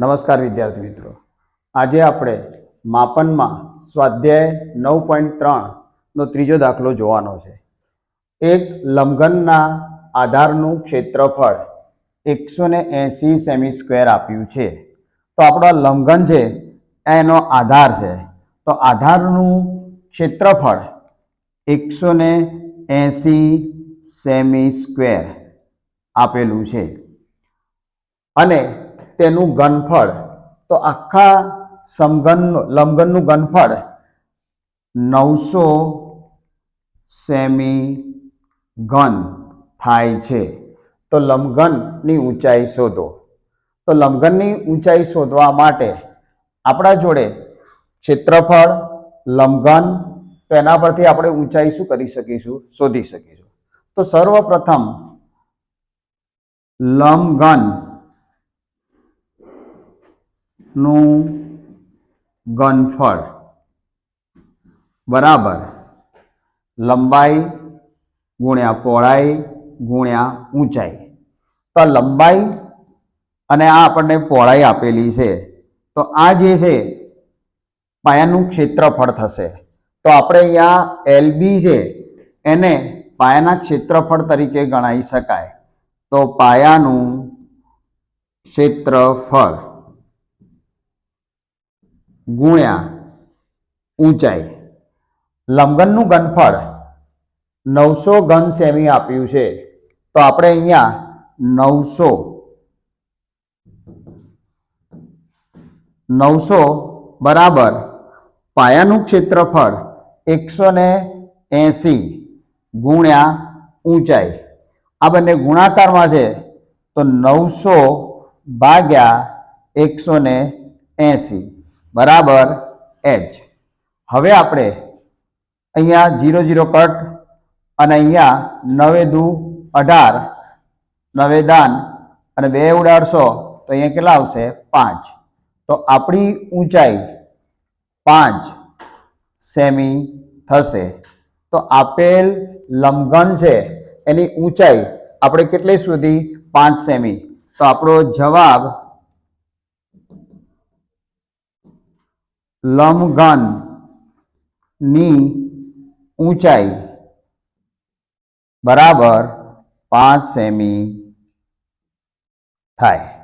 નમસ્કાર વિદ્યાર્થી મિત્રો. આજે આપણે માપનમાં સ્વાધ્યાય નવ પોઈન્ટ ત્રણનો ત્રીજો દાખલો જોવાનો છે. એક લંઘનના આધારનું ક્ષેત્રફળ એકસો ને એંસી સેમી સ્ક્વેર આપ્યું છે. તો આપણો લંઘન છે, એનો આધાર છે. તો આધારનું ક્ષેત્રફળ એકસો ને એંસી સેમી સ્ક્વેર આપેલું છે. અને તેનું ઘનફળ તો આખા સમઘન લંબઘનનું ઘનફળ નવસો સેમી ઘન થાય છે. તો લંબઘનની ઊંચાઈ શોધો. તો લંબઘનની ઊંચાઈ શોધવા માટે આપણા જોડે ક્ષેત્રફળ લંબઘન તો એના પરથી આપણે ઊંચાઈ શું કરી શકીશું? શોધી શકીશું. તો સર્વપ્રથમ લંબઘન નું ઘનફળ બરાબર. લંબાઈ ગુણ્યા પહોળાઈ ગુણ્યા ઊંચાઈ. તો લંબાઈ અને આ આપણને પહોળાઈ આપેલી છે. તો આ જે છે, પાયાનું ક્ષેત્રફળ થશે. તો આપણે અહીંયા એલબી છે, એને પાયાના ક્ષેત્રફળ તરીકે ગણાવી શકાય. તો પાયાનું ક્ષેત્રફળ ગુણ્યા ઊંચાઈ. લંબઘનનું ઘનફળ નવસો ઘન સેમી આપ્યું છે. તો આપણે અહીંયા નવસો નવસો બરાબર પાયાનું ક્ષેત્રફળ એકસો ને એંસી ગુણ્યા ઊંચાઈ. આ બંને ગુણાકારમાં છે તો નવસો ભાગ્યા એકસો ને એંસી. બરાબર એચ હવે આપણે અહીંયા જીરો જીરો કટ અને અહીંયા નવે દુ અઢાર, નવે દાન અને બે ઉડાડશો તો અહીંયા કેટલા આવશે? પાંચ. તો આપણી ઊંચાઈ પાંચ સેમી થશે. તો આપેલ લંબઘન છે એની ઊંચાઈ આપણે કેટલી સુધી? પાંચ સેમી. તો આપણો જવાબ લંબઘન ઊંચાઈ બરાબર પાંચ સેમી થાય.